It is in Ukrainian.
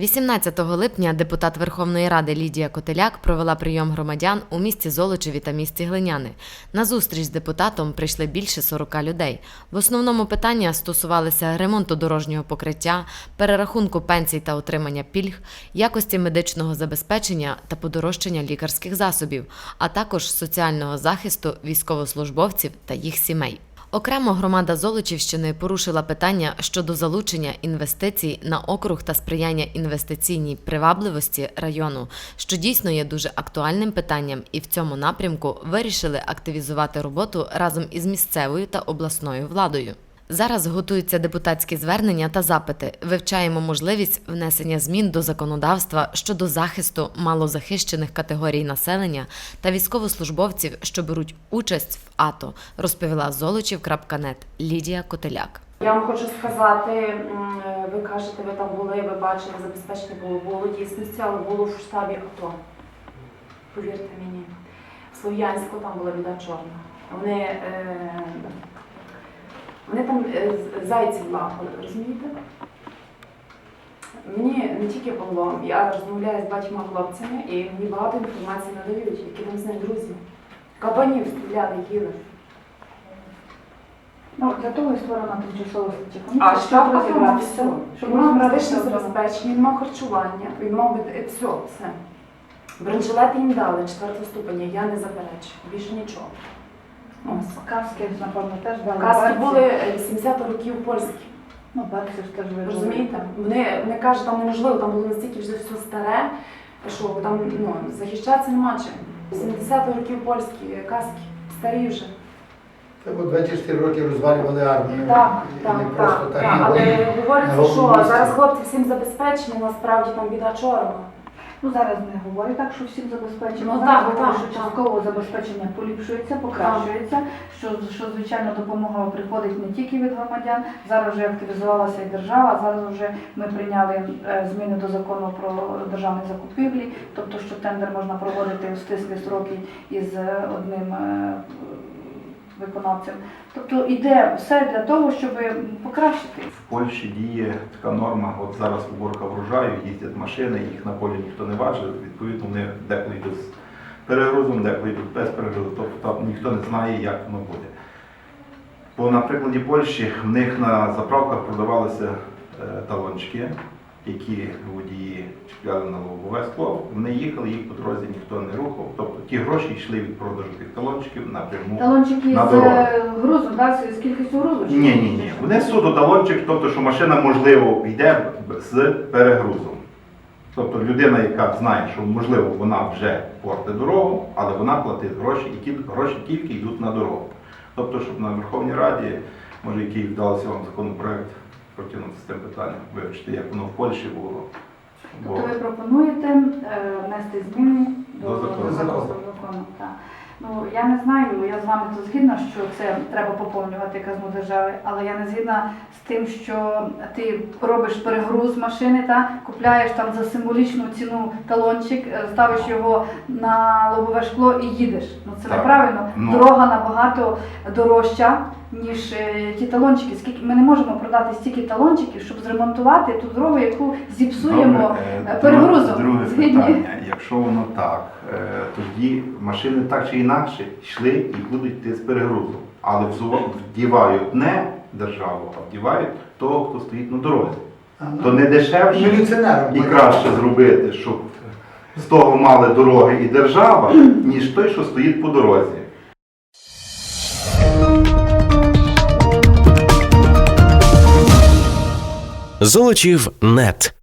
18 липня депутат Верховної Ради Лідія Котеляк провела прийом громадян у місті Золочеві та місті Глиняни. На зустріч з депутатом прийшли більше 40 людей. В основному питання стосувалися ремонту дорожнього покриття, перерахунку пенсій та отримання пільг, якості медичного забезпечення та подорожчання лікарських засобів, а також соціального захисту військовослужбовців та їх сімей. Окремо громада Золочівщини порушила питання щодо залучення інвестицій на округ та сприяння інвестиційній привабливості району, що дійсно є дуже актуальним питанням, і в цьому напрямку вирішили активізувати роботу разом із місцевою та обласною владою. Зараз готуються депутатські звернення та запити. Вивчаємо можливість внесення змін до законодавства щодо захисту малозахищених категорій населення та військовослужбовців, що беруть участь в АТО, розповіла Золочів.нет Лідія Котеляк. Я вам хочу сказати, ви кажете, ви там були, ви бачили, забезпечення було, було дійсності, але було в штабі АТО. Повірте мені. В Слов'янську там була біда чорна. Вони, е, вони там е, з- зайців лапали, розумієте? Мені не тільки Павло, я розмовляю з батькма хлопцями і мені багато інформації надають, які там з ним друзі. Кабанів стріляли, їли. Ну, для того і створена тимчасова слідча комісія, А штаб розібратися, все. щоб Він мав медичне забезпечення, він мав харчування, він мав бит- все, все. Бронежилети їм дали четвертого ступеня, я не заперечую. Більше нічого. Ось. Каски, напевно, теж дали. Каски Берці. були е, 70 років польські. Ну, берці теж ви Розумієте? Вони, вони кажуть, там неможливо, там було настільки вже все старе, що там ну, захищатися нема чим. 70 років польські каски, старі вже. Та бо 24 роки розвалювали армію. Так, і так, не так, просто так, так. так. Але говориться, що зараз хлопці всім забезпечені, насправді там біда чорна. Ну, зараз не говорять так, що всім забезпечено. Ну, так, так, що так. частково забезпечення поліпшується, покращується, що, що, звичайно, допомога приходить не тільки від громадян, зараз вже активізувалася і держава, зараз вже ми прийняли е, зміни до закону про державні закупівлі, тобто, що тендер можна проводити у стислі строки із е, одним е, виконавцем. Тобто йде все для того, щоб покращити. В Польщі діє така норма, от зараз уборка врожаю, їздять машини, їх на полі ніхто не важив, відповідно вони деколи йдуть з перегрузом, деколи йдуть без перегрузу, тобто там ніхто не знає, як воно буде. Бо на прикладі Польщі в них на заправках продавалися е, талончики, які водії чіпляли на лобове скло. Вони їхали, їх по дорозі ніхто не рухав. Тобто ті гроші йшли від продажу тих талончиків напряму. Талончики На з дорогу. е, грузом, да, з з кількістю грузу? чи Ні, ні, ні. Вони суто талончик, тобто, що машина можливо йде з перегрузом. Тобто людина, яка знає, що можливо вона вже портить дорогу, але вона платить гроші, і ті гроші тільки йдуть на дорогу. Тобто, щоб на Верховній Раді, може, який вдалося вам законопроект протягнути з тим питанням, вивчити, як воно в Польщі було. Бо Тобто ви пропонуєте е, внести зміни до, До закону. до Закону. закону, так. Ну, я не знаю, я з вами тут згідна, що це треба поповнювати казну держави, але я не згідна з тим, що ти робиш перегруз машини, та купляєш там за символічну ціну талончик, е, ставиш його на лобове шкло і їдеш. Ну це Так. неправильно. Ну. Дорога набагато дорожча, ніж е, ті талончики. Скільки ми не можемо продати стільки талончиків, щоб зремонтувати ту дорогу, яку зіпсуємо. Добре, е, перегрузом. Друге Згідні? питання. Якщо воно так, е, тоді машини так чи інакше йшли і будуть йти з перегрузом. Але вдівають не державу, а вдівають того, хто стоїть на дорозі. Ну, То не дешевше і краще зробити, щоб з того мали дороги і держава, ніж той, що стоїть по дорозі. Золочів нет.